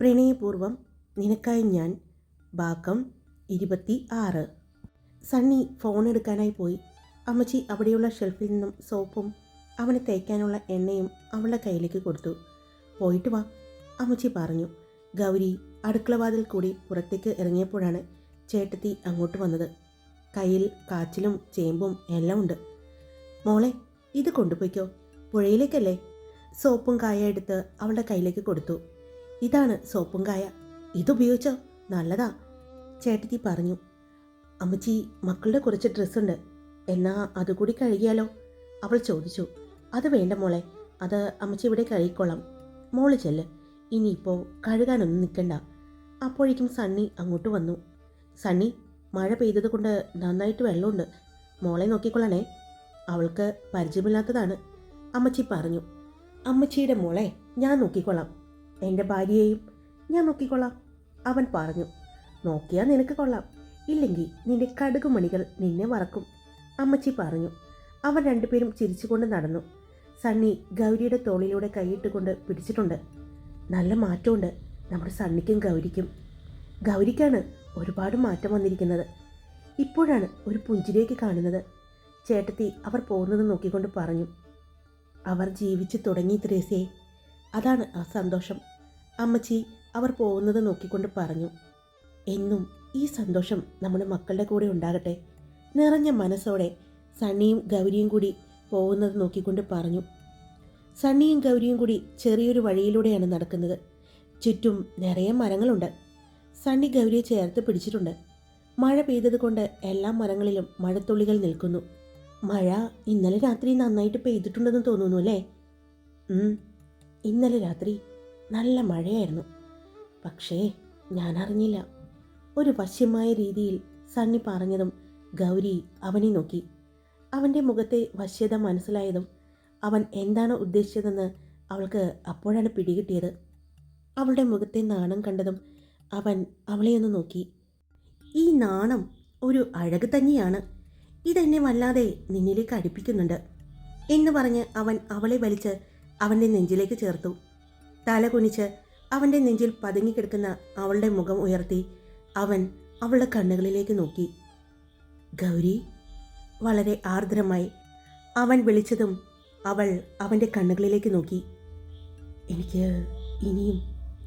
പ്രണയപൂർവം നിനക്കായി ഞാൻ ഭാഗം ഇരുപത്തി ആറ് സണ്ണി ഫോൺ എടുക്കാനായി പോയി. അമ്മച്ചി അവിടെയുള്ള ഷെൽഫിൽ നിന്നും സോപ്പും അവന് തേക്കാനുള്ള എണ്ണയും അവളുടെ കയ്യിലേക്ക് കൊടുത്തു. പോയിട്ട് വാ അമ്മച്ചി പറഞ്ഞു. ഗൗരി അടുക്കളവാതിൽ കൂടി പുറത്തേക്ക് ഇറങ്ങിയപ്പോഴാണ് ചേട്ടത്തി അങ്ങോട്ട് വന്നത്. കയ്യിൽ കാച്ചിലും ചേമ്പും എല്ലാം ഉണ്ട്. മോളെ ഇത് കൊണ്ടുപോയിക്കോ. പുഴയിലേക്കല്ലേ? സോപ്പും കായ എടുത്ത് അവളുടെ കയ്യിലേക്ക് കൊടുത്തു. ഇതാണ് സോപ്പും കായ. ഇതുപയോഗിച്ചോ? നല്ലതാ. ചേട്ടത്തി പറഞ്ഞു. അമ്മച്ചി മക്കളുടെ കുറച്ച് ഡ്രസ്സുണ്ട്. എന്നാ അതുകൂടി കഴുകിയാലോ? അവൾ ചോദിച്ചു. അത് വേണ്ട മോളെ. അത് അമ്മച്ചി ഇവിടെ കഴുകിക്കോളാം. മോൾ ചെല്ല്. ഇനിയിപ്പോൾ കഴുകാനൊന്നും നിൽക്കണ്ട അപ്പോഴേക്കും സണ്ണി അങ്ങോട്ട് വന്നു. സണ്ണി മഴ പെയ്തത് കൊണ്ട് നന്നായിട്ട് വെള്ളമുണ്ട്. മോളെ നോക്കിക്കൊള്ളണേ. അവൾക്ക് പരിചയമില്ലാത്തതാണ്. അമ്മച്ചി പറഞ്ഞു. അമ്മച്ചിയുടെ മോളെ ഞാൻ നോക്കിക്കൊള്ളാം. എന്റെ ഭാര്യയെയും ഞാൻ നോക്കിക്കൊള്ളാം. അവൻ പറഞ്ഞു നോക്കിയാൽ നിനക്ക് കൊള്ളാം. ഇല്ലെങ്കിൽ നിന്റെ കടുകുമണികൾ നിന്നെ മറക്കും അമ്മച്ചി പറഞ്ഞു അവർ രണ്ടുപേരും ചിരിച്ചുകൊണ്ട് നടന്നു. സണ്ണി ഗൗരിയുടെ തോളിലൂടെ കൈയിട്ടുകൊണ്ട് പിടിച്ചിട്ടുണ്ട്. നല്ല മാറ്റമുണ്ട്. നമ്മുടെ സണ്ണിക്കും ഗൗരിക്കും. ഗൗരിക്കാണ് ഒരുപാട് മാറ്റം വന്നിരിക്കുന്നത്. ഇപ്പോഴാണ് ഒരു പുഞ്ചിരിയൊക്കെ കാണുന്നത്. ചേട്ടത്തി അവർ പോകുന്നത് നോക്കിക്കൊണ്ട് പറഞ്ഞു അവർ ജീവിച്ചു തുടങ്ങി ത്രേസ്യേ. അതാണ് ആ സന്തോഷം. അമ്മച്ചി അവർ പോകുന്നത് നോക്കിക്കൊണ്ട് പറഞ്ഞു എന്നും ഈ സന്തോഷം നമ്മുടെ മക്കളുടെ കൂടെ ഉണ്ടാകട്ടെ. നിറഞ്ഞ മനസ്സോടെ സണ്ണിയും ഗൗരിയും കൂടി പോകുന്നത് നോക്കിക്കൊണ്ട് പറഞ്ഞു. സണ്ണിയും ഗൗരിയും കൂടി ചെറിയൊരു വഴിയിലൂടെയാണ് നടക്കുന്നത്. ചുറ്റും നിറയെ മരങ്ങളുണ്ട്. സണ്ണി ഗൗരിയെ ചേർത്ത് പിടിച്ചിട്ടുണ്ട്. മഴ പെയ്തത് കൊണ്ട് എല്ലാ മരങ്ങളിലും മഴത്തുള്ളികൾ നിൽക്കുന്നു. മഴ ഇന്നലെ രാത്രി നന്നായിട്ട് പെയ്തിട്ടുണ്ടെന്ന് തോന്നുന്നു അല്ലേ? ഇന്നലെ രാത്രി നല്ല മഴയായിരുന്നു. പക്ഷേ ഞാൻ അറിഞ്ഞില്ല ഒരു വശ്യമായ രീതിയിൽ സണ്ണി പറഞ്ഞതും ഗൗരി അവനെ നോക്കി. അവന്റെ മുഖത്തെ വശ്യത മനസ്സിലായതും അവൻ എന്താണ് ഉദ്ദേശിച്ചതെന്ന് അവൾക്ക് അപ്പോഴാണ് പിടികിട്ടിയത്. അവളുടെ മുഖത്തെ നാണം കണ്ടതും അവൻ അവളെയൊന്ന് നോക്കി. ഈ നാണം ഒരു അഴക് തന്നെയാണ് ഇതെന്നെ വല്ലാതെ നിന്നിലേക്ക് അടുപ്പിക്കുന്നുണ്ട് എന്ന് പറഞ്ഞ് അവൻ അവളെ വലിച്ച് അവന്റെ നെഞ്ചിലേക്ക് ചേർത്തു. തല കുനിച്ച് അവന്റെ നെഞ്ചിൽ പതുങ്ങിക്കിടക്കുന്ന അവളുടെ മുഖം ഉയർത്തി അവൻ അവളുടെ കണ്ണുകളിലേക്ക് നോക്കി. ഗൗരി വളരെ ആർദ്രമായി അവൻ വിളിച്ചതും അവൾ അവന്റെ കണ്ണുകളിലേക്ക് നോക്കി. എനിക്ക് ഇനിയും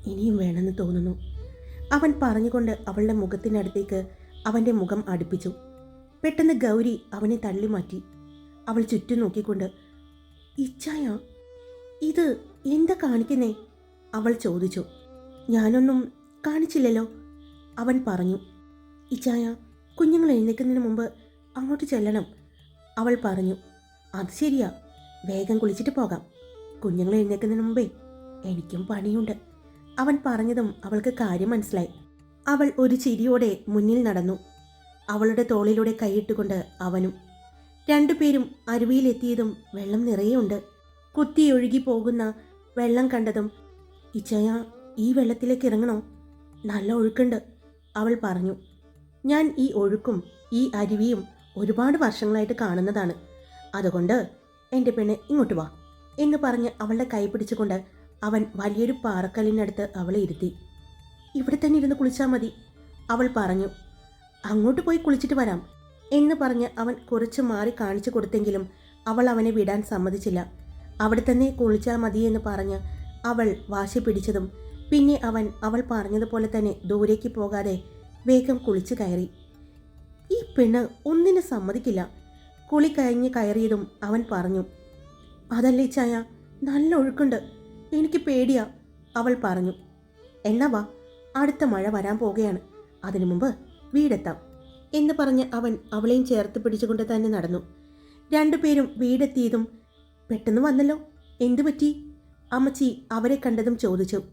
ഇനിയും വേണമെന്ന് തോന്നുന്നു. അവൻ പറഞ്ഞുകൊണ്ട് അവളുടെ മുഖത്തിനടുത്തേക്ക് അവന്റെ മുഖം അടുപ്പിച്ചു. പെട്ടെന്ന് ഗൗരി അവനെ തള്ളി മാറ്റി. അവൾ ചുറ്റും നോക്കിക്കൊണ്ട് ഇച്ഛായ ഇത് എന്താ കാണിക്കുന്നേ? അവൾ ചോദിച്ചു ഞാനൊന്നും കാണിച്ചില്ലല്ലോ? അവൻ പറഞ്ഞു ഇച്ചായ കുഞ്ഞുങ്ങൾ എഴുന്നേക്കുന്നതിന് മുമ്പ് അങ്ങോട്ട് ചെല്ലണം. അവൾ പറഞ്ഞു അത് ശരിയാ വേഗം കുളിച്ചിട്ട് പോകാം. കുഞ്ഞുങ്ങൾ എഴുന്നേക്കുന്നതിന് മുമ്പേ എനിക്കും പണിയുണ്ട്. അവൻ പറഞ്ഞതും അവൾക്ക് കാര്യം മനസ്സിലായി. അവൾ ഒരു ചിരിയോടെ മുന്നിൽ നടന്നു. അവളുടെ തോളിലൂടെ കൈയിട്ടുകൊണ്ട് അവനും രണ്ടുപേരും അരുവിയിലെത്തിയതും വെള്ളം നിറയെയുണ്ട് കുത്തിയൊഴുകി പോകുന്ന വെള്ളം കണ്ടതും ഇച്ചയ ഈ വെള്ളത്തിലേക്ക് ഇറങ്ങണോ? നല്ല ഒഴുക്കുണ്ട് അവൾ പറഞ്ഞു. ഞാൻ ഈ ഒഴുക്കും ഈ അരുവിയും ഒരുപാട് വർഷങ്ങളായിട്ട് കാണുന്നതാണ്. അതുകൊണ്ട് എന്റെ പെണ്ണ് ഇങ്ങോട്ട് വാ എന്ന് പറഞ്ഞ് അവളുടെ കൈ പിടിച്ചുകൊണ്ട് അവൻ വലിയൊരു പാറക്കല്ലിനടുത്ത് അവളെ ഇരുത്തി. ഇവിടെ തന്നെ ഇരുന്ന് കുളിച്ചാൽ മതി അവൾ പറഞ്ഞു. അങ്ങോട്ട് പോയി കുളിച്ചിട്ട് വരാം എന്ന് പറഞ്ഞ് അവൻ കുറച്ച് മാറി കാണിച്ചു കൊടുത്തെങ്കിലും അവൾ അവനെ വിടാൻ സമ്മതിച്ചില്ല. അവിടെ തന്നെ കുളിച്ചാൽ മതി എന്ന് പറഞ്ഞ് അവൾ വാശി പിടിച്ചതും. പിന്നെ അവൻ അവൾ പറഞ്ഞതുപോലെ തന്നെ ദൂരേക്ക് പോകാതെ വേഗം കുളിച്ചു കയറി. ഈ പെണ്ണ് ഒന്നിനു സമ്മതിക്കില്ല. കുളി കഴിഞ്ഞ് കയറിയതും അവൻ പറഞ്ഞു അതല്ലേ ചായ? നല്ല ഒഴുക്കുണ്ട്. എനിക്ക് പേടിയാ അവൾ പറഞ്ഞു. എന്നാ വാ അടുത്ത മഴ വരാൻ പോകുകയാണ് അതിനു മുമ്പ് വീടെത്താം എന്ന് പറഞ്ഞ് അവൻ അവളെയും ചേർത്ത് പിടിച്ചുകൊണ്ട് തന്നെ നടന്നു. രണ്ടുപേരും വീടെത്തിയതും പെട്ടെന്ന് വന്നല്ലോ. എന്തു പറ്റി? അമ്മച്ചി അവരെ കണ്ടതും ചോദിച്ചു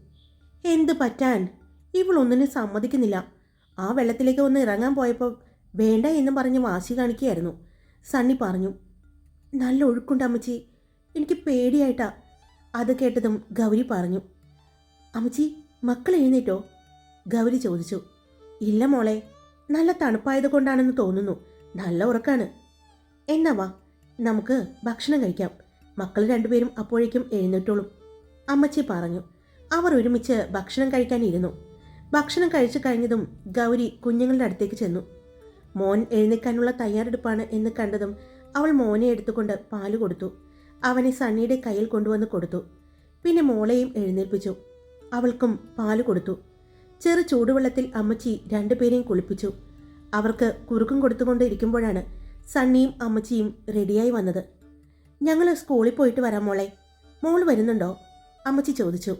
എന്ത് പറ്റാൻ? ഇവളൊന്നിനും സമ്മതിക്കുന്നില്ല. ആ വെള്ളത്തിലേക്ക് ഒന്ന് ഇറങ്ങാൻ പോയപ്പോൾ വേണ്ട എന്ന് പറഞ്ഞ് വാശി കാണിക്കുകയായിരുന്നു. സണ്ണി പറഞ്ഞു നല്ല ഒഴുക്കുണ്ട് അമ്മച്ചി. എനിക്ക് പേടിയായിട്ടാ. അത് കേട്ടതും ഗൗരി പറഞ്ഞു അമ്മച്ചി മക്കൾ എഴുന്നേറ്റോ? ഗൗരി ചോദിച്ചു ഇല്ല മോളെ. നല്ല തണുപ്പായത് കൊണ്ടാണെന്ന് തോന്നുന്നു. നല്ല ഉറക്കാണ്. എന്നാ വാ നമുക്ക് ഭക്ഷണം കഴിക്കാം. മക്കൾ രണ്ടുപേരും അപ്പോഴേക്കും എഴുന്നേറ്റോളും. അമ്മച്ചി പറഞ്ഞു. അവർ ഒരുമിച്ച് ഭക്ഷണം കഴിക്കാനിരുന്നു. ഭക്ഷണം കഴിച്ചു കഴിഞ്ഞതും ഗൗരി കുഞ്ഞുങ്ങളുടെ അടുത്തേക്ക് ചെന്നു. മോൻ എഴുന്നേക്കാനുള്ള തയ്യാറെടുപ്പാണ് എന്ന് കണ്ടതും അവൾ മോനെ എടുത്തുകൊണ്ട് പാൽ കൊടുത്തു. അവനെ സണ്ണിയുടെ കയ്യിൽ കൊണ്ടുവന്ന് കൊടുത്തു. പിന്നെ മോളെയും എഴുന്നേൽപ്പിച്ചു. അവൾക്കും പാൽ കൊടുത്തു. ചെറു ചൂടുവെള്ളത്തിൽ അമ്മച്ചി രണ്ടുപേരെയും കുളിപ്പിച്ചു. അവർക്ക് കുറുക്കും കൊടുത്തുകൊണ്ടിരിക്കുമ്പോഴാണ് സണ്ണിയും അമ്മച്ചിയും റെഡിയായി വന്നത്. ഞങ്ങൾ സ്കൂളിൽ പോയിട്ട് വരാം മോളെ. മോൾ വരുന്നുണ്ടോ? അമ്മച്ചി ചോദിച്ചു.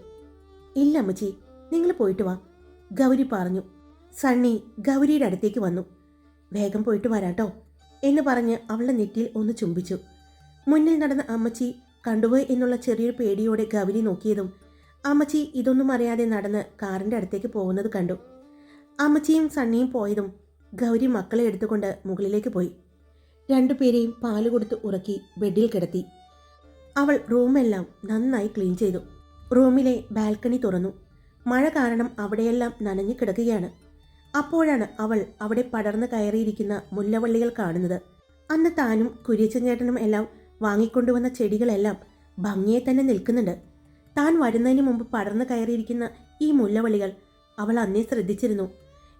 ഇല്ല അമ്മച്ചി നിങ്ങൾ പോയിട്ട് വാ. ഗൗരി പറഞ്ഞു. സണ്ണി ഗൗരിയുടെ അടുത്തേക്ക് വന്നു. വേഗം പോയിട്ട് വരാട്ടോ എന്ന് പറഞ്ഞ് അവളുടെ നെറ്റിയിൽ ഒന്ന് ചുംബിച്ചു. മുന്നിൽ നടന്ന അമ്മച്ചി കണ്ടുപോയി എന്നുള്ള ചെറിയൊരു പേടിയോടെ ഗൗരി നോക്കിയതും അമ്മച്ചി ഇതൊന്നും അറിയാതെ നടന്ന് കാറിന്റെ അടുത്തേക്ക് പോകുന്നത് കണ്ടു. അമ്മച്ചിയും സണ്ണിയും പോയതും ഗൗരി മക്കളെ എടുത്തുകൊണ്ട് മുകളിലേക്ക് പോയി. രണ്ടുപേരെയും പാൽ കൊടുത്ത് ഉറക്കി ബെഡിൽ കിടത്തി. അവൾ റൂമെല്ലാം നന്നായി ക്ലീൻ ചെയ്തു. റൂമിലെ ബാൽക്കണി തുറന്നു. മഴ കാരണം അവിടെയെല്ലാം നനഞ്ഞു കിടക്കുകയാണ്. അപ്പോഴാണ് അവൾ അവിടെ പടർന്നു കയറിയിരിക്കുന്ന മുല്ലവള്ളികൾ കാണുന്നത്. അന്ന് താനും കുര്യച്ചൻ ചേട്ടനും എല്ലാം വാങ്ങിക്കൊണ്ടുവന്ന ചെടികളെല്ലാം ഭംഗിയെ തന്നെ നിൽക്കുന്നുണ്ട്. താൻ വരുന്നതിന് മുമ്പ് പടർന്നു കയറിയിരിക്കുന്ന ഈ മുല്ലവള്ളികൾ അവൾ അന്നേ ശ്രദ്ധിച്ചിരുന്നു.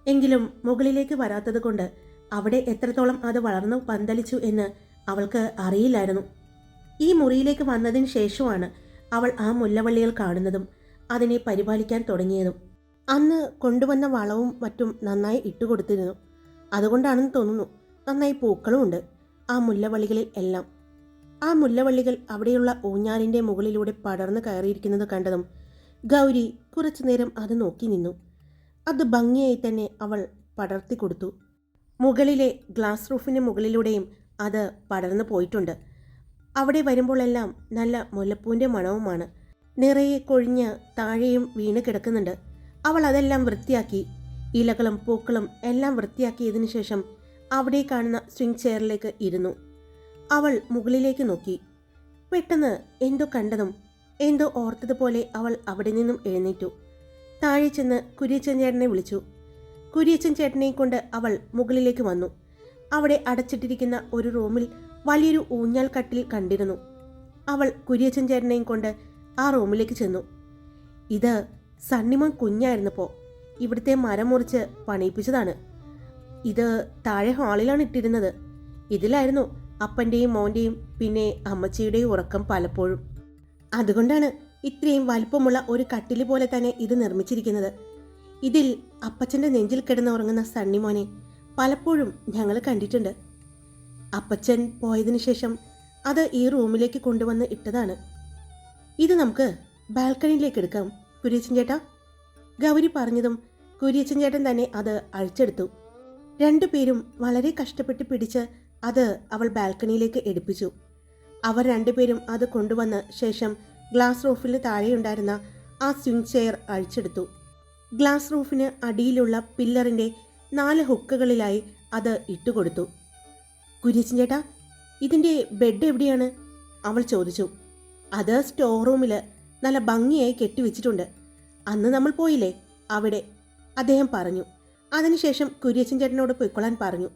എങ്കിലും മുകളിലേക്ക് വരാത്തത് കൊണ്ട് അവിടെ എത്രത്തോളം അത് വളർന്നു പന്തലിച്ചു എന്ന് അവൾക്ക് അറിയില്ലായിരുന്നു. ഈ മുറിയിലേക്ക് വന്നതിന് ശേഷമാണ് അവൾ ആ മുല്ലവള്ളികൾ കാണുന്നതും അതിനെ പരിപാലിക്കാൻ തുടങ്ങിയതും. അന്ന് കൊണ്ടുവന്ന വളവും മറ്റും നന്നായി ഇട്ടുകൊടുത്തിരുന്നു. അതുകൊണ്ടാണെന്ന് തോന്നുന്നു നന്നായി പൂക്കളും ഉണ്ട് ആ മുല്ലവള്ളികളിൽ എല്ലാം. ആ മുല്ലവള്ളികൾ അവിടെയുള്ള ഊഞ്ഞാലിന്റെ മുകളിലൂടെ പടർന്നു കയറിയിരിക്കുന്നത് കണ്ടതും ഗൗരി കുറച്ചു നേരം അത് നോക്കി നിന്നു. അത് ഭംഗിയായി തന്നെ അവൾ പടർത്തി കൊടുത്തു. മുകളിലെ ഗ്ലാസ് റൂഫിന് മുകളിലൂടെയും അത് പടർന്നു പോയിട്ടുണ്ട്. അവിടെ വരുമ്പോഴെല്ലാം നല്ല മുല്ലപ്പൂവിന്റെ മണവുമാണ്. നിറയെ കൊഴിഞ്ഞ് താഴെയും വീണ് കിടക്കുന്നുണ്ട്. അവൾ അതെല്ലാം വൃത്തിയാക്കി. ഇലകളും പൂക്കളും എല്ലാം വൃത്തിയാക്കിയതിനു ശേഷം അവിടെ കാണുന്ന സ്വിംഗ് ചെയറിലേക്ക് ഇരുന്നു. അവൾ മുകളിലേക്ക് നോക്കി. പെട്ടെന്ന് എന്തോ കണ്ടതും എന്തോ ഓർത്തതുപോലെ അവൾ അവിടെ നിന്നും എഴുന്നേറ്റു. താഴെ ചെന്ന് കുര്യച്ചൻ ചേട്ടനെ വിളിച്ചു. കുര്യച്ചൻ ചേട്ടനെയും കൊണ്ട് അവൾ മുകളിലേക്ക് വന്നു. അവിടെ അടച്ചിട്ടിരിക്കുന്ന ഒരു റൂമിൽ വലിയൊരു ഊഞ്ഞൽ കട്ടിൽ കണ്ടിരുന്നു. അവൾ കുര്യച്ചൻ ചേട്ടനെയും കൊണ്ട് ആ റൂമിലേക്ക് ചെന്നു. ഇത് സണ്ണിമോൻ കുഞ്ഞായിരുന്നപ്പോൾ ഇവിടുത്തെ മരം മുറിച്ച് പണിയിപ്പിച്ചതാണ്. ഇത് താഴെ ഹാളിലാണ് ഇട്ടിരുന്നത്. ഇതിലായിരുന്നു അപ്പന്റെയും മോന്റെയും പിന്നെ അമ്മച്ചിയുടെയും ഉറക്കം പലപ്പോഴും. അതുകൊണ്ടാണ് ഇത്രയും വലിപ്പമുള്ള ഒരു കട്ടിൽ പോലെ തന്നെ ഇത് നിർമ്മിച്ചിരിക്കുന്നത്. ഇതിൽ അപ്പച്ചന്റെ നെഞ്ചിൽ കിടന്ന് ഉറങ്ങുന്ന സണ്ണിമോനെ പലപ്പോഴും ഞങ്ങൾ കണ്ടിട്ടുണ്ട്. അപ്പച്ചൻ പോയതിനു ശേഷം അത് ഈ റൂമിലേക്ക് കൊണ്ടുവന്ന് ഇട്ടതാണ്. ഇത് നമുക്ക് ബാൽക്കണിയിലേക്ക് എടുക്കാം കുര്യച്ചൻ ചേട്ടാ. ഗൗരി പറഞ്ഞതും കുര്യച്ചൻ ചേട്ടൻ തന്നെ അത് അഴിച്ചെടുത്തു. രണ്ടുപേരും വളരെ കഷ്ടപ്പെട്ട് പിടിച്ച് അത് അവൾ ബാൽക്കണിയിലേക്ക് എടുപ്പിച്ചു. അവർ രണ്ടുപേരും അത് കൊണ്ടുവന്ന ശേഷം ഗ്ലാസ് റൂഫിന് താഴെയുണ്ടായിരുന്ന ആ സ്വിംഗ് ചെയർ അഴിച്ചെടുത്തു. ഗ്ലാസ് റൂഫിന് അടിയിലുള്ള പില്ലറിന്റെ നാല് ഹുക്കുകളിലായി അത് ഇട്ടുകൊടുത്തു. കുര്യച്ചൻ ചേട്ടാ ഇതിന്റെ ബെഡ് എവിടെയാണ്? അവൾ ചോദിച്ചു. അത് സ്റ്റോർ റൂമിൽ നല്ല ഭംഗിയായി കെട്ടിവെച്ചിട്ടുണ്ട് അന്ന് നമ്മൾ പോയില്ലേ? അവിടെ. അദ്ദേഹം പറഞ്ഞു. അതിനുശേഷം കുര്യച്ചൻ ചേട്ടനോട് പൊയ്ക്കൊള്ളാൻ പറഞ്ഞു.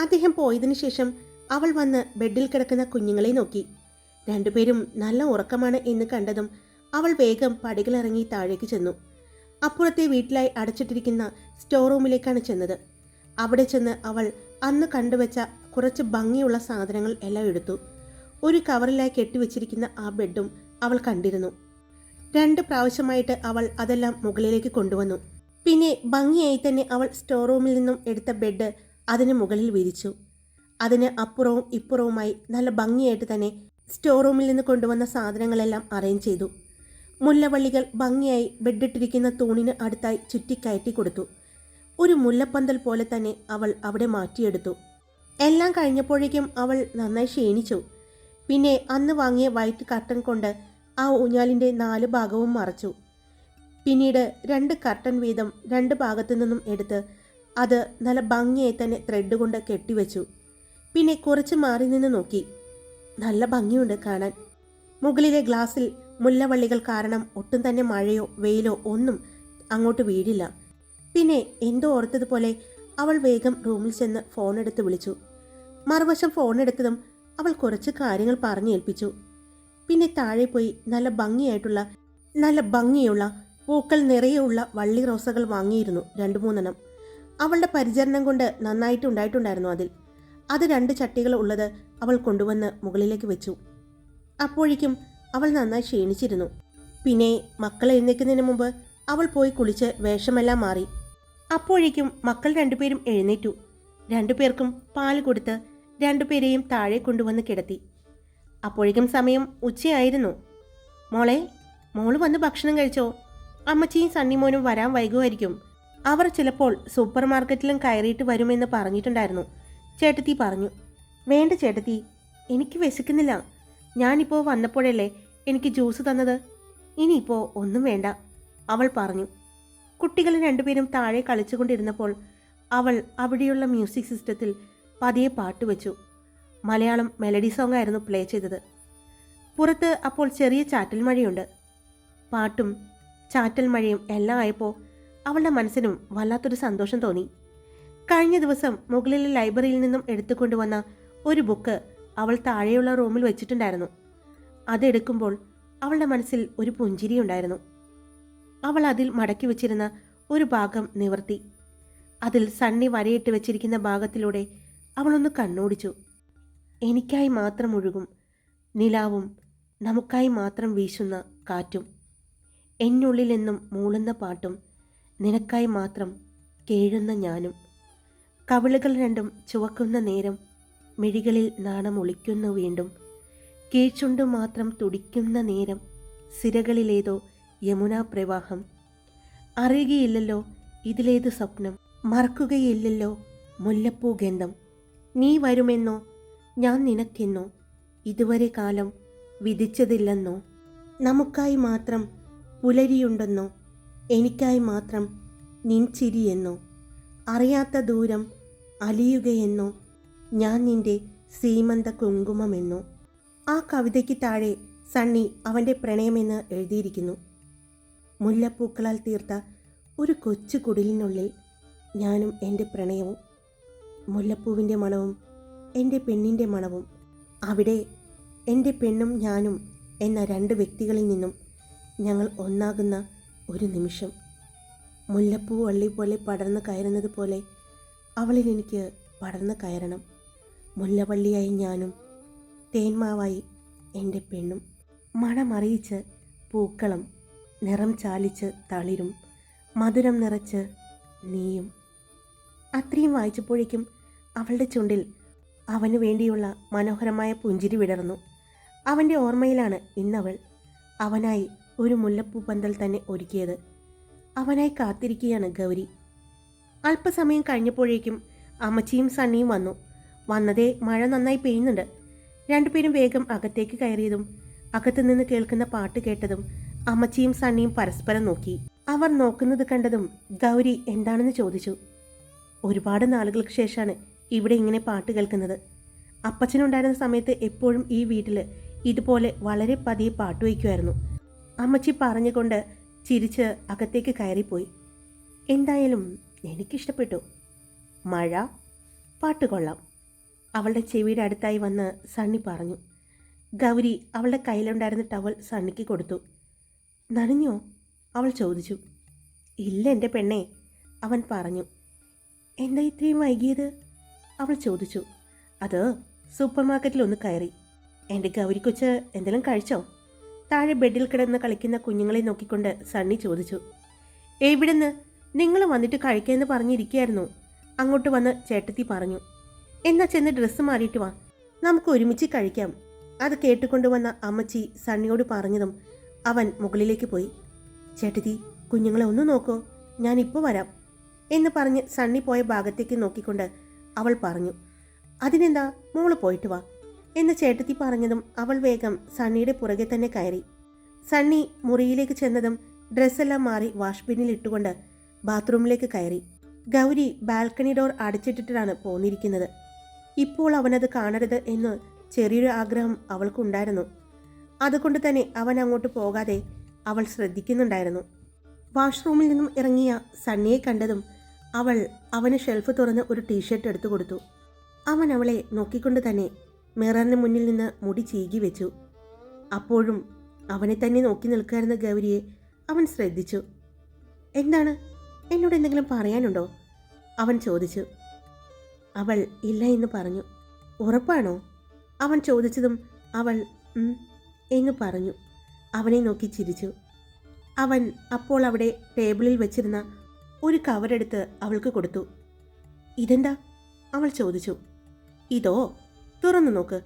അദ്ദേഹം പോയതിനു ശേഷം അവൾ വന്ന് ബെഡിൽ കിടക്കുന്ന കുഞ്ഞുങ്ങളെ നോക്കി. രണ്ടുപേരും നല്ല ഉറക്കമാണ് എന്ന് കണ്ടതും അവൾ വേഗം പടികളിറങ്ങി താഴേക്ക് ചെന്നു. അപ്പുറത്തെ വീട്ടിലായി അടച്ചിട്ടിരിക്കുന്ന സ്റ്റോർ റൂമിലേക്കാണ് ചെന്നത്. അവിടെ ചെന്ന് അവൾ അന്ന് കണ്ടുവച്ച കുറച്ച് ഭംഗിയുള്ള സാധനങ്ങൾ എല്ലാം എടുത്തു. ഒരു കവറിലായി കെട്ടിവെച്ചിരിക്കുന്ന ആ ബെഡും അവൾ കണ്ടിരുന്നു. രണ്ട് പ്രാവശ്യമായിട്ട് അവൾ അതെല്ലാം മുകളിലേക്ക് കൊണ്ടുവന്നു. പിന്നെ ഭംഗിയായി തന്നെ അവൾ സ്റ്റോർ റൂമിൽ നിന്നും എടുത്ത ബെഡ് അതിന് മുകളിൽ വിരിച്ചു. അതിന് അപ്പുറവും ഇപ്പുറവുമായി നല്ല ഭംഗിയായിട്ട് തന്നെ സ്റ്റോർ റൂമിൽ നിന്ന് കൊണ്ടുവന്ന സാധനങ്ങളെല്ലാം അറേഞ്ച് ചെയ്തു. മുല്ലവള്ളികൾ ഭംഗിയായി ബെഡിട്ടിരിക്കുന്ന തൂണിന് അടുത്തായി ചുറ്റിക്കയറ്റി കൊടുത്തു. ഒരു മുല്ലപ്പന്തൽ പോലെ തന്നെ അവൾ അവിടെ മാറ്റിയെടുത്തു. എല്ലാം കഴിഞ്ഞപ്പോഴേക്കും അവൾ നന്നായി ക്ഷീണിച്ചു. പിന്നെ അന്ന് വാങ്ങിയ വൈറ്റ് കർട്ടൻ കൊണ്ട് ആ ഊഞ്ഞാലിന്റെ നാല് ഭാഗവും മറച്ചു. പിന്നീട് രണ്ട് കർട്ടൻ വീതം രണ്ട് ഭാഗത്തു നിന്നും എടുത്ത് അത് നല്ല ഭംഗിയായി തന്നെ ത്രെഡ് കൊണ്ട് കെട്ടിവെച്ചു. പിന്നെ കുറച്ച് മാറി നിന്ന് നോക്കി. നല്ല ഭംഗിയുണ്ട് കാണാൻ. മുകളിലെ ഗ്ലാസ്സിൽ മുല്ലവള്ളികൾ കാരണം ഒട്ടും തന്നെ മഴയോ വെയിലോ ഒന്നും അങ്ങോട്ട് വീഴില്ല. പിന്നെ എന്തോ ഓർത്തതുപോലെ അവൾ വേഗം റൂമിൽ ചെന്ന് ഫോൺ എടുത്ത് വിളിച്ചു. മറുവശം ഫോൺ എടുത്തതും അവൾ കുറച്ച് കാര്യങ്ങൾ പറഞ്ഞു പറഞ്ഞേൽപ്പിച്ചു. പിന്നെ താഴെ പോയി നല്ല ഭംഗിയായിട്ടുള്ള നല്ല ഭംഗിയുള്ള പൂക്കൾ നിറയെയുള്ള വള്ളി റോസകൾ വാങ്ങിയിരുന്നു രണ്ടു മൂന്നെണ്ണം. അവളുടെ പരിചരണം കൊണ്ട് നന്നായിട്ട് ഉണ്ടായിട്ടുണ്ടായിരുന്നു അതിൽ. അത് രണ്ട് ചട്ടികൾ ഉള്ളത് അവൾ കൊണ്ടുവന്ന് മുകളിലേക്ക് വെച്ചു. അപ്പോഴേക്കും അവൾ നന്നായി ക്ഷീണിച്ചിരുന്നു. പിന്നെ മക്കൾ എഴുന്നേക്കുന്നതിന് മുമ്പ് അവൾ പോയി കുളിച്ച് വേഷമെല്ലാം മാറി. അപ്പോഴേക്കും മക്കൾ രണ്ടുപേരും എഴുന്നേറ്റു. രണ്ടുപേർക്കും പാൽ കൊടുത്ത് രണ്ടുപേരെയും താഴെ കൊണ്ടുവന്ന് കിടത്തി. അപ്പോഴേക്കും സമയം ഉച്ചയായിരുന്നു. മോളെ മോൾ വന്ന് ഭക്ഷണം കഴിച്ചോ? അമ്മച്ചിയും സണ്ണിമോനും വരാൻ വൈകുമായിരിക്കും. അവർ ചിലപ്പോൾ സൂപ്പർ മാർക്കറ്റിലും കയറിയിട്ട് വരുമെന്ന് പറഞ്ഞിട്ടുണ്ടായിരുന്നു. ചേട്ടത്തി പറഞ്ഞു വേണ്ട ചേട്ടത്തി എനിക്ക് വിശക്കുന്നില്ല. ഞാനിപ്പോൾ വന്നപ്പോഴല്ലേ എനിക്ക് ജ്യൂസ് തന്നത്. ഇനിയിപ്പോൾ ഒന്നും വേണ്ട. അവൾ പറഞ്ഞു കുട്ടികൾ രണ്ടുപേരും താഴെ കളിച്ചുകൊണ്ടിരുന്നപ്പോൾ അവൾ അവിടെയുള്ള മ്യൂസിക് സിസ്റ്റത്തിൽ പതിയെ പാട്ട് വെച്ചു. മലയാളം മെലഡി സോങ് ആയിരുന്നു പ്ലേ ചെയ്തത്. പുറത്ത് അപ്പോൾ ചെറിയ ചാറ്റൽ മഴയുണ്ട്. പാട്ടും ചാറ്റൽ മഴയും എല്ലാം ആയപ്പോൾ അവളുടെ മനസ്സിനും വല്ലാത്തൊരു സന്തോഷം തോന്നി. കഴിഞ്ഞ ദിവസം മുകളിലെ ലൈബ്രറിയിൽ നിന്നും എടുത്തുകൊണ്ടുവന്ന ഒരു ബുക്ക് അവൾ താഴെയുള്ള റൂമിൽ വെച്ചിട്ടുണ്ടായിരുന്നു. അതെടുക്കുമ്പോൾ അവളുടെ മനസ്സിൽ ഒരു പുഞ്ചിരിയുണ്ടായിരുന്നു അവൾ അതിൽ മടക്കി വെച്ചിരുന്ന ഒരു ഭാഗം നിവർത്തി. അതിൽ സണ്ണി വരയിട്ട് വെച്ചിരിക്കുന്ന ഭാഗത്തിലൂടെ അവളൊന്ന് കണ്ണോടിച്ചു. എനിക്കായി മാത്രം ഒഴുകും. നിലാവും നമുക്കായി മാത്രം വീശുന്ന കാറ്റും. എന്നുള്ളിൽ നിന്നും മൂളുന്ന പാട്ടും നിനക്കായി മാത്രം കേഴുന്ന ഞാനും. കവിളുകൾ രണ്ടും ചുവക്കുന്ന നേരം മിഴികളിൽ നാണം ഒളിക്കുന്നു വീണ്ടും. കീഴ്ചുണ്ടു മാത്രം തുടിക്കുന്ന നേരം സിരകളിലേതോ യമുനാ പ്രവാഹം. അറിയുകയില്ലല്ലോ ഇതിലേത് സ്വപ്നം. മറക്കുകയില്ലല്ലോ മുല്ലപ്പൂ ഗന്ധം. നീ വരുമെന്നോ? ഞാൻ നിനക്കെന്നോ? ഇതുവരെ കാലം വിധിച്ചതില്ലെന്നോ? നമുക്കായി മാത്രം പുലരിയുണ്ടെന്നോ? എനിക്കായി മാത്രം നിൻ ചിരിയെന്നോ അറിയാത്ത ദൂരം അലിയുകയെന്നോ? ഞാൻ നിന്റെ സീമന്ത കുങ്കുമമെന്നോ? ആ കവിതയ്ക്ക് താഴെ സണ്ണി അവന്റെ പ്രണയമെന്ന് എഴുതിയിരിക്കുന്നു. മുല്ലപ്പൂക്കളാൽ തീർത്ത ഒരു കൊച്ചു കുടിലിനുള്ളിൽ ഞാനും എന്റെ പ്രണയവും മുല്ലപ്പൂവിന്റെ മണവും എന്റെ പെണ്ണിന്റെ മണവും അവിടെ എന്റെ പെണ്ണും ഞാനും എന്ന രണ്ട് വ്യക്തികളിൽ നിന്നും ഞങ്ങൾ ഒന്നാകുന്ന ഒരു നിമിഷം. മുല്ലപ്പൂ വള്ളി പോലെ പടർന്നു കയറുന്നത് പോലെ അവളിൽ എനിക്ക് പടർന്നു കയറണം. മുല്ലവള്ളിയായി ഞാനും തേന്മാവായി എന്റെ പെണ്ണും. മണമറിയിച്ച് പൂക്കളം നിറം ചാലിച്ച് തളിരും. മധുരം നിറച്ച് നീയും. അത്രയും വായിച്ചപ്പോഴേക്കും അവളുടെ ചുണ്ടിൽ അവന് വേണ്ടിയുള്ള മനോഹരമായ പുഞ്ചിരി വിടർന്നു. അവന്റെ ഓർമ്മയിലാണ് ഇന്നവൾ അവനായി ഒരു മുല്ലപ്പൂ പന്തൽ തന്നെ ഒരുക്കിയത്. അവനായി കാത്തിരിക്കുകയാണ് ഗൗരി. അല്പസമയം കഴിഞ്ഞപ്പോഴേക്കും അമ്മച്ചിയും സണ്ണിയും വന്നു. വന്നതേ മഴ നന്നായി പെയ്യുന്നുണ്ട്. രണ്ടുപേരും വേഗം അകത്തേക്ക് കയറിയതും അകത്തു നിന്ന് കേൾക്കുന്ന പാട്ട് കേട്ടതും അമ്മച്ചിയും സണ്ണിയും പരസ്പരം നോക്കി. അവർ നോക്കുന്നത് കണ്ടതും ഗൗരി എന്താണെന്ന് ചോദിച്ചു. ഒരുപാട് നാളുകൾക്ക് ശേഷമാണ് ഇവിടെ ഇങ്ങനെ പാട്ട് കേൾക്കുന്നത്. അപ്പച്ചനുണ്ടായിരുന്ന സമയത്ത് എപ്പോഴും ഈ വീട്ടിൽ ഇതുപോലെ വളരെ പതിയെ പാട്ട് വയ്ക്കുമായിരുന്നു. അമ്മച്ചി പറഞ്ഞുകൊണ്ട് ചിരിച്ച് അകത്തേക്ക് കയറിപ്പോയി. എന്തായാലും എനിക്കിഷ്ടപ്പെട്ടു. മഴ പാട്ട് കൊള്ളാം. അവളുടെ ചെവിയുടെ അടുത്തായി വന്ന് സണ്ണി പറഞ്ഞു. ഗൗരി അവളുടെ കയ്യിലുണ്ടായിരുന്ന ടവൽ സണ്ണിക്ക് കൊടുത്തു. നനഞ്ഞോ. അവൾ ചോദിച്ചു. ഇല്ല എന്റെ പെണ്ണെ അവൻ പറഞ്ഞു. എന്താ ഇത്രയും വൈകിയത്? അവൾ ചോദിച്ചു. അത് സൂപ്പർ മാർക്കറ്റിൽ ഒന്ന് കയറി. എന്റെ ഗൗരിക്കൊച്ച് എന്തെങ്കിലും കഴിച്ചോ? താഴെ ബെഡിൽ കിടന്ന് കളിക്കുന്ന കുഞ്ഞുങ്ങളെ നോക്കിക്കൊണ്ട് സണ്ണി ചോദിച്ചു. എവിടുന്ന്? നിങ്ങൾ വന്നിട്ട് കഴിക്കാമെന്ന് പറഞ്ഞിരിക്കുകയായിരുന്നു അങ്ങോട്ട് വന്ന് ചേട്ടത്തി പറഞ്ഞു. എന്നാ ചെന്ന് ഡ്രസ്സ് മാറിയിട്ട് വാ. നമുക്ക് ഒരുമിച്ച് കഴിക്കാം. അത് കേട്ടുകൊണ്ടുവന്ന അമ്മച്ചി സണ്ണിയോട് പറഞ്ഞതും അവൻ മുകളിലേക്ക് പോയി. ചേട്ടത്തി കുഞ്ഞുങ്ങളെ ഒന്ന് നോക്കോ. ഞാൻ ഇപ്പോൾ വരാം. എന്ന് പറഞ്ഞ് സണ്ണി പോയ ഭാഗത്തേക്ക് നോക്കിക്കൊണ്ട് അവൾ പറഞ്ഞു അതിനെന്താ? മോൾ പോയിട്ട് വാ. എന്ന് ചേട്ടത്തി പറഞ്ഞതും അവൾ വേഗം സണ്ണിയുടെ പുറകെ തന്നെ കയറി. സണ്ണി മുറിയിലേക്ക് ചെന്നതും ഡ്രസ്സെല്ലാം മാറി വാഷ് ബിന്നിൽ ഇട്ടുകൊണ്ട് ബാത്റൂമിലേക്ക് കയറി. ഗൗരി ബാൽക്കണി ഡോർ അടച്ചിട്ടിട്ടാണ് പോന്നിരിക്കുന്നത്. ഇപ്പോൾ അവനത് കാണരുത് എന്ന് ചെറിയൊരു ആഗ്രഹം അവൾക്കുണ്ടായിരുന്നു. അതുകൊണ്ട് തന്നെ അവൻ അങ്ങോട്ട് പോകാതെ അവൾ ശ്രദ്ധിക്കുന്നുണ്ടായിരുന്നു. വാഷ്റൂമിൽ നിന്നും ഇറങ്ങിയ സണ്ണിയെ കണ്ടതും അവൾ അവന് ഷെൽഫ് തുറന്ന് ഒരു ടീഷർട്ട് എടുത്തു കൊടുത്തു. അവൻ അവളെ നോക്കിക്കൊണ്ട് തന്നെ മിററിന് മുന്നിൽ നിന്ന് മുടി ചീകി വെച്ചു. അപ്പോഴും അവനെ തന്നെ നോക്കി നിൽക്കായിരുന്ന ഗൗരിയെ അവൻ ശ്രദ്ധിച്ചു. എന്താണ്? എന്നോട് എന്തെങ്കിലും പറയാനുണ്ടോ? അവൻ ചോദിച്ചു. അവൾ ഇല്ല എന്ന് പറഞ്ഞു. ഉറപ്പാണോ? അവൻ ചോദിച്ചതും അവൾ എന്ന് പറഞ്ഞു. അവനെ നോക്കി ചിരിച്ചു. അവൻ അപ്പോൾ അവിടെ ടേബിളിൽ വെച്ചിരുന്ന ഒരു കവറെടുത്ത് അവൾക്ക് കൊടുത്തു. ഇതെന്താ? അവൾ ചോദിച്ചു. ഇതോ തുറന്നു നോക്ക്.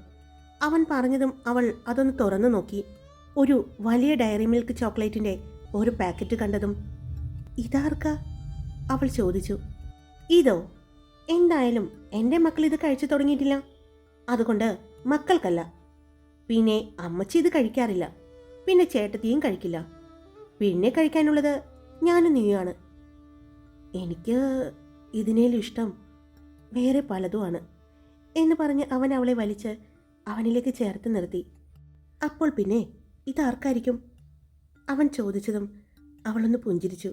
അവൻ പറഞ്ഞതും അവൾ അതൊന്ന് തുറന്നു നോക്കി. ഒരു വലിയ ഡയറി മിൽക്ക് ചോക്ലേറ്റിന്റെ ഒരു പാക്കറ്റ് കണ്ടതും ഇതാർക്ക? അവൾ ചോദിച്ചു. ഇതോ എന്തായാലും എന്റെ മക്കൾ ഇത് കഴിച്ചു തുടങ്ങിയിട്ടില്ല. അതുകൊണ്ട് മക്കൾക്കല്ല. പിന്നെ അമ്മച്ചി ഇത് കഴിക്കാറില്ല. പിന്നെ ചേട്ടത്തിയും കഴിക്കില്ല. പിന്നെ കഴിക്കാനുള്ളത് ഞാനും നീയാണ് എനിക്ക് ഇതിനേലും ഇഷ്ടം വേറെ പലതുമാണ് എന്ന് പറഞ്ഞ് അവൻ അവളെ വലിച്ച് അവനിലേക്ക് ചേർത്ത് നിർത്തി. അപ്പോൾ പിന്നെ ഇതാർക്കായിരിക്കും? അവൻ ചോദിച്ചതും അവളൊന്ന് പുഞ്ചിരിച്ചു.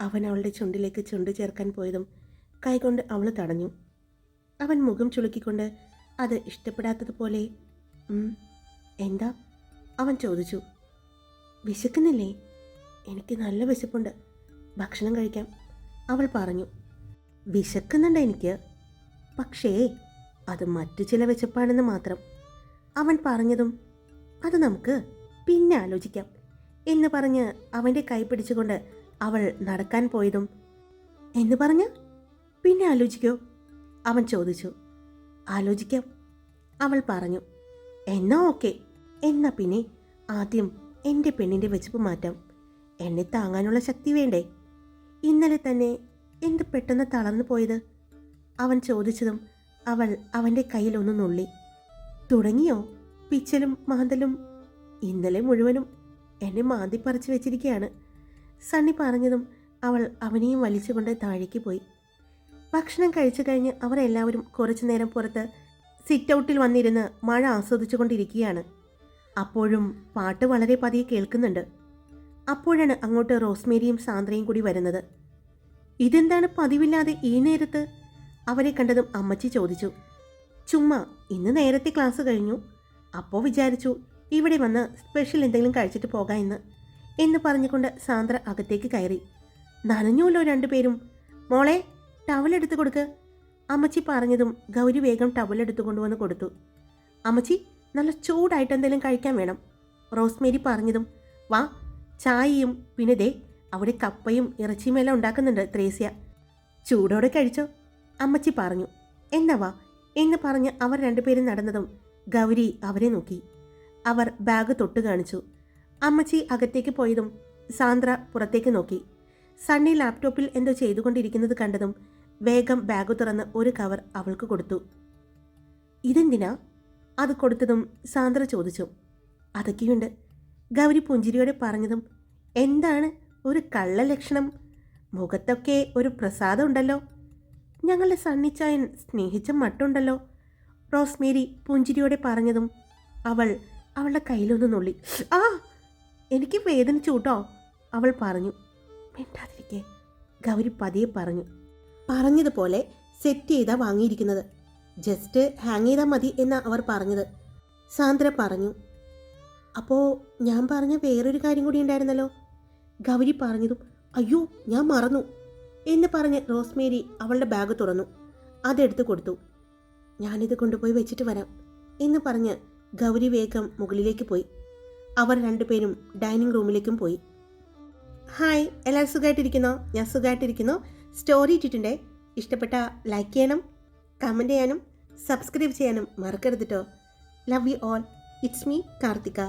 അവൻ അവളുടെ ചുണ്ടിലേക്ക് ചുണ്ട് ചേർക്കാൻ പോയതും കൈകൊണ്ട് അവൾ തടഞ്ഞു. അവൻ മുഖം ചുളുക്കിക്കൊണ്ട് അത് ഇഷ്ടപ്പെടാത്തതുപോലെ "ഉം, എന്താ? അവൻ ചോദിച്ചു. വിശക്കുന്നില്ലേ? എനിക്ക് നല്ല വിശപ്പുണ്ട്. ഭക്ഷണം കഴിക്കാം. അവൾ പറഞ്ഞു. വിശക്കുന്നുണ്ട് എനിക്ക്. പക്ഷേ അത് മറ്റു ചില വിശപ്പാണെന്ന് മാത്രം. അവൻ പറഞ്ഞതും അത് നമുക്ക് പിന്നെ ആലോചിക്കാം എന്ന് പറഞ്ഞ് അവന്റെ കൈ പിടിച്ചുകൊണ്ട് അവൾ നടക്കാൻ പോയതും എന്ന് പറഞ്ഞ്? പിന്നെ ആലോചിക്കോ. അവൻ ചോദിച്ചു. ആലോചിക്കാം. അവൾ പറഞ്ഞു. എന്നാ ഓക്കെ. എന്നാ പിന്നെ ആദ്യം എന്റെ പെണ്ണിന്റെ വെച്ചപ്പ് മാറ്റാം. എന്നെ താങ്ങാനുള്ള ശക്തി വേണ്ടേ? ഇന്നലെ തന്നെ എന്ത് പെട്ടെന്ന് തളർന്നു പോയത്? അവൻ ചോദിച്ചതും അവൾ അവന്റെ കയ്യിലൊന്ന് നുള്ളി. തുടങ്ങിയോ? പിച്ചലും മാന്തലും? ഇന്നലെ മുഴുവനും എന്നെ മാന്തി പറിച്ചു വെച്ചിരിക്കുകയാണ് സണ്ണി പറഞ്ഞതും അവൾ അവനെയും വലിച്ചുകൊണ്ട് താഴേക്ക് പോയി. ഭക്ഷണം കഴിച്ചു കഴിഞ്ഞ് അവരെല്ലാവരും കുറച്ചു നേരം പുറത്ത് സിറ്റ് ഔട്ടിൽ വന്നിരുന്ന് മഴ ആസ്വദിച്ചുകൊണ്ടിരിക്കുകയാണ്. അപ്പോഴും പാട്ട് വളരെ പതിയെ കേൾക്കുന്നുണ്ട്. അപ്പോഴാണ് അങ്ങോട്ട് റോസ്മേരിയും സാന്ദ്രയും കൂടി വരുന്നത്. ഇതെന്താണ് പതിവില്ലാതെ ഈ നേരത്ത്? അവരെ കണ്ടതും അമ്മച്ചി ചോദിച്ചു. ചുമ്മാ ഇന്ന് നേരത്തെ ക്ലാസ് കഴിഞ്ഞു. അപ്പോൾ വിചാരിച്ചു ഇവിടെ വന്ന് സ്പെഷ്യൽ എന്തെങ്കിലും കഴിച്ചിട്ട് പോകാം എന്ന്. എന്ന് പറഞ്ഞുകൊണ്ട് സാന്ദ്ര അകത്തേക്ക് കയറി. നനഞ്ഞുല്ലോ രണ്ടുപേരും. മോളെ ടവലെടുത്ത് കൊടുക്ക്. അമ്മച്ചി പറഞ്ഞതും ഗൗരി വേഗം ടവലെടുത്തു കൊണ്ടുവന്ന് കൊടുത്തു. അമ്മച്ചി നല്ല ചൂടായിട്ട് എന്തെങ്കിലും കഴിക്കാൻ വേണം. റോസ്മേരി പറഞ്ഞതും വാ ചായയും പിന്നെ ദേ അവിടെ കപ്പയും ഇറച്ചിയും എല്ലാം ഉണ്ടാക്കുന്നുണ്ട് ത്രേസ്യ. ചൂടോടെ കഴിച്ചോ? അമ്മച്ചി പറഞ്ഞു എന്നാ വാ? എന്ന് പറഞ്ഞ് അവർ രണ്ടുപേരും നടന്നതും ഗൗരി അവരെ നോക്കി. അവർ ബാഗ് തൊട്ട് കാണിച്ചു. അമ്മച്ചി അകത്തേക്ക് പോയതും സാന്ദ്ര പുറത്തേക്ക് നോക്കി. സണ്ണി ലാപ്ടോപ്പിൽ എന്തോ ചെയ്തുകൊണ്ടിരിക്കുന്നത് കണ്ടതും വേഗം ബാഗ് തുറന്ന് ഒരു കവർ അവൾക്ക് കൊടുത്തു. ഇതെന്തിനാ? അത് കൊടുത്തതും സാന്ദ്ര ചോദിച്ചു. അതൊക്കെയുണ്ട്. ഗൗരി പുഞ്ചിരിയോടെ പറഞ്ഞതും എന്താണ് ഒരു കള്ള ലക്ഷണം? മുഖത്തൊക്കെ ഒരു പ്രസാദമുണ്ടല്ലോ ഞങ്ങളുടെ സണ്ണിച്ചായൻ സ്നേഹിച്ച മട്ടുണ്ടല്ലോ. റോസ്മേരി പുഞ്ചിരിയോടെ പറഞ്ഞതും അവൾ അവളുടെ കയ്യിലൊന്ന് നുള്ളി. ആ എനിക്ക് വേദനിച്ചു കേട്ടോ അവൾ പറഞ്ഞു. മിണ്ടാതിരിക്കെ ഗൗരി പതിയെ പറഞ്ഞു. പറഞ്ഞതുപോലെ സെറ്റ് ചെയ്താ വാങ്ങിയിരിക്കുന്നത്. ജസ്റ്റ് ഹാങ് ചെയ്താൽ മതി എന്നാ അവർ പറഞ്ഞത്. സാന്ദ്ര പറഞ്ഞു. അപ്പോൾ ഞാൻ പറഞ്ഞ വേറൊരു കാര്യം കൂടി ഉണ്ടായിരുന്നല്ലോ? ഗൗരി പറഞ്ഞതും അയ്യോ ഞാൻ മറന്നു. എന്ന് പറഞ്ഞ് റോസ്മേരി അവളുടെ ബാഗ് തുറന്നു. അതെടുത്ത് കൊടുത്തു. ഞാനിത് കൊണ്ടുപോയി വെച്ചിട്ട് വരാം എന്ന് പറഞ്ഞ് ഗൗരി വേഗം മുകളിലേക്ക് പോയി. അവർ രണ്ടുപേരും ഡൈനിങ് റൂമിലേക്കും പോയി. ഹായ് എല്ലാവരും സുഖമായിട്ടിരിക്കുന്നോ? ഞാൻ സുഖമായിട്ടിരിക്കുന്നു. സ്റ്റോറി ഇട്ടിട്ടുണ്ട്. ഇഷ്ടപ്പെട്ട ലൈക്ക് ചെയ്യണം കമന്റ് ചെയ്യാനും സബ്സ്ക്രൈബ് ചെയ്യാനും മറക്കരുത് കേട്ടോ love you all it's me Karthika